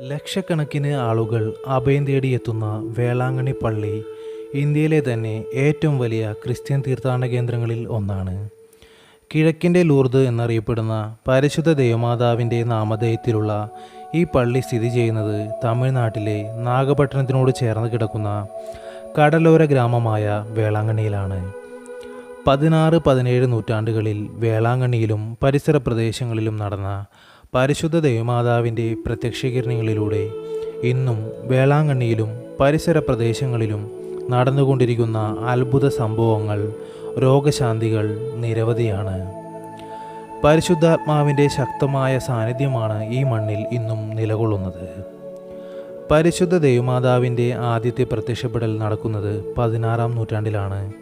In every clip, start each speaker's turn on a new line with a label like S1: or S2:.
S1: ലക്ഷക്കണക്കിന് ആളുകൾ അഭയം തേടിയെത്തുന്ന വേളാങ്കണ്ണി പള്ളി ഇന്ത്യയിലെ തന്നെ ഏറ്റവും വലിയ ക്രിസ്ത്യൻ തീർത്ഥാടന കേന്ദ്രങ്ങളിൽ ഒന്നാണ്. കിഴക്കിന്റെ ലൂർദ് എന്നറിയപ്പെടുന്ന പരിശുദ്ധ ദേവമാതാവിന്റെ നാമധേയത്തിലുള്ള ഈ പള്ളി സ്ഥിതി ചെയ്യുന്നത് തമിഴ്നാട്ടിലെ നാഗപട്ടണത്തിനോട് ചേർന്ന് കിടക്കുന്ന കടലോര ഗ്രാമമായ വേളാങ്കണ്ണിയിലാണ്. പതിനാറ് പതിനേഴ് നൂറ്റാണ്ടുകളിൽ വേളാങ്കണ്ണിയിലും പരിസര പ്രദേശങ്ങളിലും നടന്ന പരിശുദ്ധ ദേവമാതാവിന്റെ പ്രത്യക്ഷീകരണങ്ങളിലൂടെ ഇന്നും വേളാങ്കണ്ണിയിലും പരിസര പ്രദേശങ്ങളിലും നടന്നുകൊണ്ടിരിക്കുന്ന അത്ഭുത സംഭവങ്ങൾ രോഗശാന്തികൾ നിരവധിയാണ്. പരിശുദ്ധാത്മാവിന്റെ ശക്തമായ സാന്നിധ്യമാണ് ഈ മണ്ണിൽ ഇന്നും നിലകൊള്ളുന്നത്. പരിശുദ്ധ ദേവമാതാവിന്റെ ആദ്യത്തെ പ്രത്യക്ഷപ്പെടൽ നടക്കുന്നത് പതിനാറാം നൂറ്റാണ്ടിലാണ്.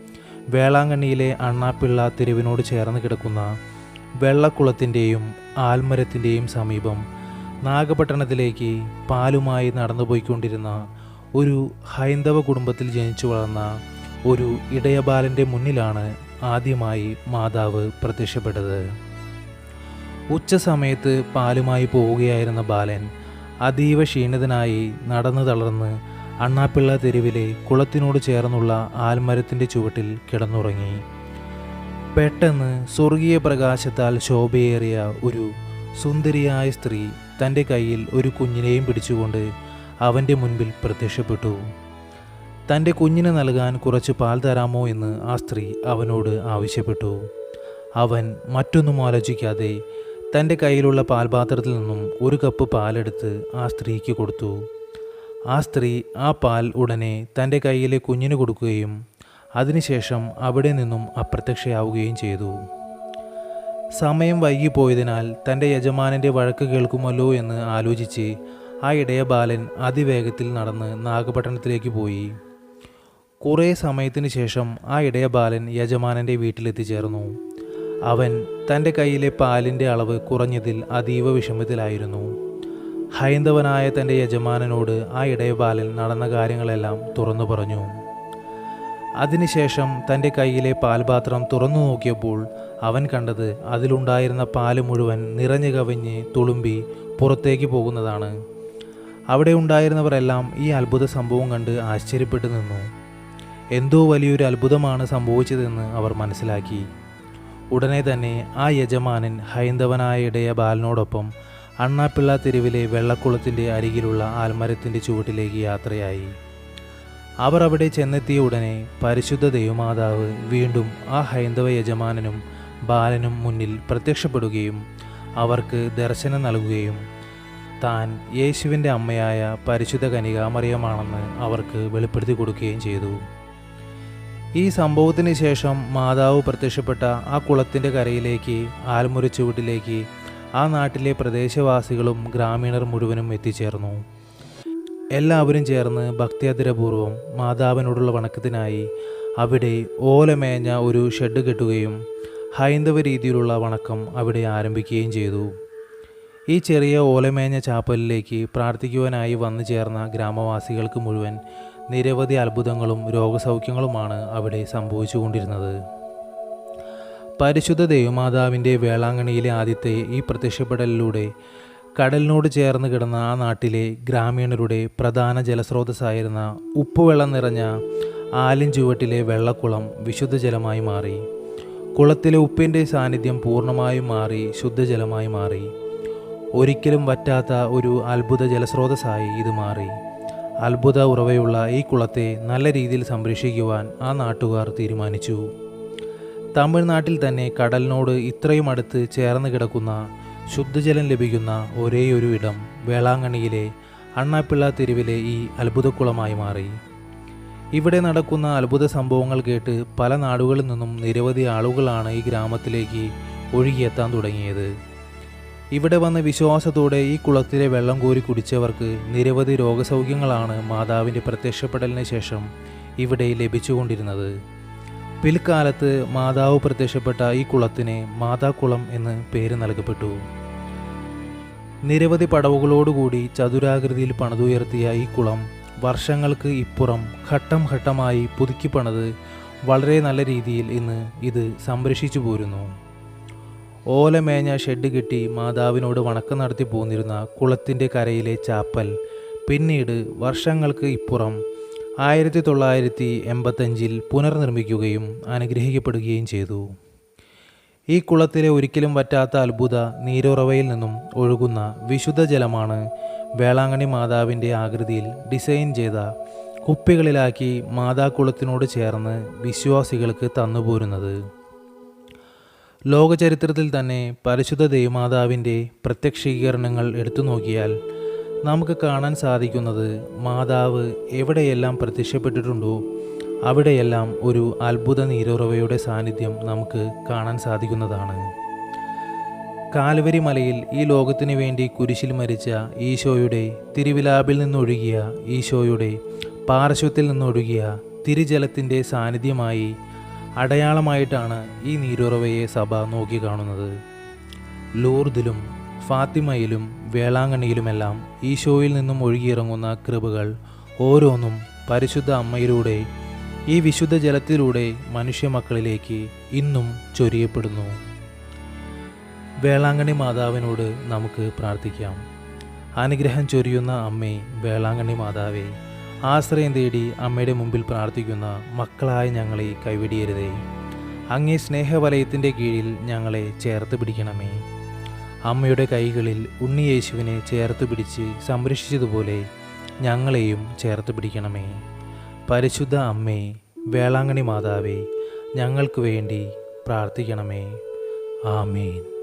S1: വേളാങ്കണ്ണിയിലെ അണ്ണാപ്പിള്ള തെരുവിനോട് ചേർന്ന് കിടക്കുന്ന വെള്ളക്കുളത്തിന്റെയും ആൽമരത്തിന്റെയും സമീപം നാഗപട്ടണത്തിലേക്ക് പാലുമായി നടന്നുപോയിക്കൊണ്ടിരുന്ന ഒരു ഹൈന്ദവ കുടുംബത്തിൽ ജനിച്ചു വളർന്ന ഒരു ഇടയബാലന്റെ മുന്നിലാണ് ആദ്യമായി മാതാവ് പ്രത്യക്ഷപ്പെട്ടത്. ഉച്ച സമയത്ത് പാലുമായി പോവുകയായിരുന്ന ബാലൻ അതീവ ക്ഷീണിതനായി നടന്നു തളർന്ന് അണ്ണാപ്പിള്ള തെരുവിലെ കുളത്തിനോട് ചേർന്നുള്ള ആൽമരത്തിന്റെ ചുവട്ടിൽ കിടന്നുറങ്ങി. പെട്ടെന്ന് സ്വർഗീയ പ്രകാശത്താൽ ശോഭയേറിയ ഒരു സുന്ദരിയായ സ്ത്രീ തന്റെ കയ്യിൽ ഒരു കുഞ്ഞിനെയും പിടിച്ചുകൊണ്ട് അവന്റെ മുൻപിൽ പ്രത്യക്ഷപ്പെട്ടു. തന്റെ കുഞ്ഞിന് നൽകാൻ കുറച്ച് പാൽ തരാമോ എന്ന് ആ സ്ത്രീ അവനോട് ആവശ്യപ്പെട്ടു. അവൻ മറ്റൊന്നും ആലോചിക്കാതെ തന്റെ കയ്യിലുള്ള പാൽപാത്രത്തിൽ നിന്നും ഒരു കപ്പ് പാലെടുത്ത് ആ സ്ത്രീക്ക് കൊടുത്തു. ആ സ്ത്രീ ആ പാൽ ഉടനെ തന്റെ കയ്യിലെ കുഞ്ഞിന് കൊടുക്കുകയും അതിനുശേഷം അവിടെ നിന്നും അപ്രത്യക്ഷയാവുകയും ചെയ്തു. സമയം വൈകിപ്പോയതിനാൽ തന്റെ യജമാനന്റെ വഴക്ക് കേൾക്കുമല്ലോ എന്ന് ആലോചിച്ച് ആ ഇടയ ബാലൻ അതിവേഗത്തിൽ നടന്ന് നാഗപട്ടണത്തിലേക്ക് പോയി. കുറേ സമയത്തിന് ശേഷം ആ ഇടയ ബാലൻ യജമാനന്റെ വീട്ടിലെത്തിച്ചേർന്നു. അവൻ തന്റെ കയ്യിലെ പാലിന്റെ അളവ് കുറഞ്ഞതിൽ അതീവ വിഷമത്തിലായിരുന്നു. ഹൈന്ദവനായ തന്റെ യജമാനനോട് ആ ഇടയ ബാലൻ നടന്ന കാര്യങ്ങളെല്ലാം തുറന്നു പറഞ്ഞു. അതിനുശേഷം തന്റെ കയ്യിലെ പാൽപാത്രം തുറന്നു നോക്കിയപ്പോൾ അവൻ കണ്ടത് അതിലുണ്ടായിരുന്ന പാൽ മുഴുവൻ നിറഞ്ഞു കവിഞ്ഞ് തുളുമ്പി പുറത്തേക്ക് പോകുന്നതാണ്. അവിടെ ഉണ്ടായിരുന്നവരെല്ലാം ഈ അത്ഭുത സംഭവം കണ്ട് ആശ്ചര്യപ്പെട്ടു നിന്നു. എന്തോ വലിയൊരു അത്ഭുതമാണ് സംഭവിച്ചതെന്ന് അവർ മനസ്സിലാക്കി. ഉടനെ തന്നെ ആ യജമാനൻ ഹൈന്ദവനായ ഇടയ ബാലനോടൊപ്പം അണ്ണാപ്പിള്ള തെരുവിലെ വെള്ളക്കുളത്തിന്റെ അരികിലുള്ള ആൽമരത്തിന്റെ ചുവട്ടിലേക്ക് യാത്രയായി. അവർ അവിടെ ചെന്നെത്തിയ ഉടനെ പരിശുദ്ധ ദൈവമാതാവ് വീണ്ടും ആ ഹൈന്ദവ യജമാനനും ബാലനും മുന്നിൽ പ്രത്യക്ഷപ്പെടുകയും അവർക്ക് ദർശനം നൽകുകയും താൻ യേശുവിന്റെ അമ്മയായ പരിശുദ്ധ കനികാമറിയമാണെന്ന് അവർക്ക് വെളിപ്പെടുത്തി കൊടുക്കുകയും ചെയ്തു. ഈ സംഭവത്തിന് ശേഷം മാതാവ് പ്രത്യക്ഷപ്പെട്ട ആ കുളത്തിന്റെ കരയിലേക്ക് ആൽമുര ചുവട്ടിലേക്ക് ആ നാട്ടിലെ പ്രദേശവാസികളും ഗ്രാമീണർ മുഴുവനും എത്തിച്ചേർന്നു. എല്ലാവരും ചേർന്ന് ഭക്തിയാതിരപൂർവം മാതാവിനോടുള്ള വണക്കത്തിനായി അവിടെ ഓലമേഞ്ഞ ഒരു ഷെഡ് കെട്ടുകയും ഹൈന്ദവ രീതിയിലുള്ള വണക്കം അവിടെ ആരംഭിക്കുകയും ചെയ്തു. ഈ ചെറിയ ഓലമേഞ്ഞ ചാപ്പലിലേക്ക് പ്രാർത്ഥിക്കുവാനായി വന്നു ചേർന്ന ഗ്രാമവാസികൾക്ക് മുഴുവൻ നിരവധി അത്ഭുതങ്ങളും രോഗസൗഖ്യങ്ങളുമാണ് അവിടെ സംഭവിച്ചുകൊണ്ടിരുന്നത്. പരിശുദ്ധ ദേവമാതാവിന്റെ വേളാങ്കണിയിലെ ആദ്യത്തെ ഈ പ്രത്യക്ഷപ്പെടലിലൂടെ കടലിനോട് ചേർന്ന് കിടന്ന ആ നാട്ടിലെ ഗ്രാമീണരുടെ പ്രധാന ജലസ്രോതസ്സായിരുന്ന ഉപ്പുവെള്ളം നിറഞ്ഞ ആലിൻ ചുവട്ടിലെ വെള്ളക്കുളം വിശുദ്ധജലമായി മാറി. കുളത്തിലെ ഉപ്പിന്റെ സാന്നിധ്യം പൂർണമായും മാറി ശുദ്ധജലമായി മാറി. ഒരിക്കലും വറ്റാത്ത ഒരു അത്ഭുത ജലസ്രോതസ്സായി ഇത് മാറി. അത്ഭുത ഉറവയുള്ള ഈ കുളത്തെ നല്ല രീതിയിൽ സംരക്ഷിക്കുവാൻ ആ നാട്ടുകാർ തീരുമാനിച്ചു. തമിഴ്നാട്ടിൽ തന്നെ കടലിനോട് ഇത്രയും അടുത്ത് ചേർന്ന് കിടക്കുന്ന ശുദ്ധജലം ലഭിക്കുന്ന ഒരേയൊരു ഇടം വേളാങ്കണ്ണിയിലെ അണ്ണാപ്പിള്ള തെരുവിലെ ഈ അത്ഭുതക്കുളമായി മാറി. ഇവിടെ നടക്കുന്ന അത്ഭുത സംഭവങ്ങൾ കേട്ട് പല നാടുകളിൽ നിന്നും നിരവധി ആളുകളാണ് ഈ ഗ്രാമത്തിലേക്ക് ഒഴുകിയെത്താൻ തുടങ്ങിയത്. ഇവിടെ വന്ന വിശ്വാസത്തോടെ ഈ കുളത്തിലെ വെള്ളം കോരി കുടിച്ചവർക്ക് നിരവധി രോഗസൗഖ്യങ്ങളാണ് മാതാവിന്റെ പ്രത്യക്ഷപ്പെടലിന് ശേഷം ഇവിടെ ലഭിച്ചുകൊണ്ടിരുന്നത്. പിൽക്കാലത്ത് മാതാവ് പ്രത്യക്ഷപ്പെട്ട ഈ കുളത്തിന് മാതാക്കുളം എന്ന് പേര് നൽകപ്പെട്ടു. നിരവധി പടവുകളോടുകൂടി ചതുരാകൃതിയിൽ പണിതുയർത്തിയ ഈ കുളം വർഷങ്ങൾക്ക് ഇപ്പുറം ഘട്ടം ഘട്ടമായി പുതുക്കി പണിത് വളരെ നല്ല രീതിയിൽ ഇന്ന് ഇത് സംരക്ഷിച്ചു പോരുന്നു. ഓലമേഞ്ഞ ഷെഡ് കെട്ടി മാതാവിനോട് വണക്കം നടത്തി പോന്നിരുന്ന കുളത്തിന്റെ കരയിലെ ചാപ്പൽ പിന്നീട് വർഷങ്ങൾക്ക് ഇപ്പുറം ആയിരത്തി തൊള്ളായിരത്തി എൺപത്തഞ്ചിൽ പുനർനിർമ്മിക്കുകയും അനുഗ്രഹിക്കപ്പെടുകയും ചെയ്തു. ഈ കുളത്തിലെ ഒരിക്കലും പറ്റാത്ത അത്ഭുത നീരുറവയിൽ നിന്നും ഒഴുകുന്ന വിശുദ്ധ ജലമാണ് വേളാങ്കണി മാതാവിന്റെ ആകൃതിയിൽ ഡിസൈൻ ചെയ്ത കുപ്പികളിലാക്കി മാതാക്കുളത്തിനോട് ചേർന്ന് വിശ്വാസികൾക്ക് തന്നുപോരുന്നത്. ലോകചരിത്രത്തിൽ തന്നെ പരിശുദ്ധ ദേവമാതാവിന്റെ പ്രത്യക്ഷീകരണങ്ങൾ എടുത്തു നോക്കിയാൽ നമുക്ക് കാണാൻ സാധിക്കുന്നത് മാതാവ് എവിടെയെല്ലാം പ്രത്യക്ഷപ്പെട്ടിട്ടുണ്ടോ അവിടെയെല്ലാം ഒരു അത്ഭുത നീരുറവയുടെ സാന്നിധ്യം നമുക്ക് കാണാൻ സാധിക്കുന്നതാണ്. കാൽവരി മലയിൽ ഈ ലോകത്തിനു വേണ്ടി കുരിശിൽ മരിച്ച ഈശോയുടെ തിരുവിലാപിൽ നിന്നൊഴുകിയ ഈശോയുടെ പാർശ്വത്തിൽ നിന്നൊഴുകിയ തിരുജലത്തിന്റെ സാന്നിധ്യമായി അടയാളമായിട്ടാണ് ഈ നീരുറവയെ സഭ നോക്കിക്കാണുന്നത് ലൂർദിലും ഫാത്തിമയിലും വേളാങ്കണ്ണിയിലുമെല്ലാം ഈശോയിൽ നിന്നും ഒഴുകിയിറങ്ങുന്ന കൃപകൾ ഓരോന്നും പരിശുദ്ധ അമ്മയിലൂടെ ഈ വിശുദ്ധ ജലത്തിലൂടെ മനുഷ്യമക്കളിലേക്ക് ഇന്നും ചൊരിയപ്പെടുന്നു. വേളാങ്കണ്ണി മാതാവിനോട് നമുക്ക് പ്രാർത്ഥിക്കാം. അനുഗ്രഹം ചൊരിയുന്ന അമ്മേ വേളാങ്കണ്ണി മാതാവേ ആശ്രയം തേടി അമ്മയുടെ മുമ്പിൽ പ്രാർത്ഥിക്കുന്ന മക്കളായ ഞങ്ങളെ കൈവിടിയരുതേ. അങ്ങേ സ്നേഹവലയത്തിന്റെ കീഴിൽ ഞങ്ങളെ ചേർത്ത് പിടിക്കണമേ. അമ്മയുടെ കൈകളിൽ ഉണ്ണിയേശുവിനെ ചേർത്ത് പിടിച്ച് സംരക്ഷിച്ചതുപോലെ ഞങ്ങളെയും ചേർത്ത് പിടിക്കണമേ. പരിശുദ്ധ അമ്മേ വേളാങ്കണി മാതാവേ ഞങ്ങൾക്ക് വേണ്ടി പ്രാർത്ഥിക്കണമേ. ആമേൻ.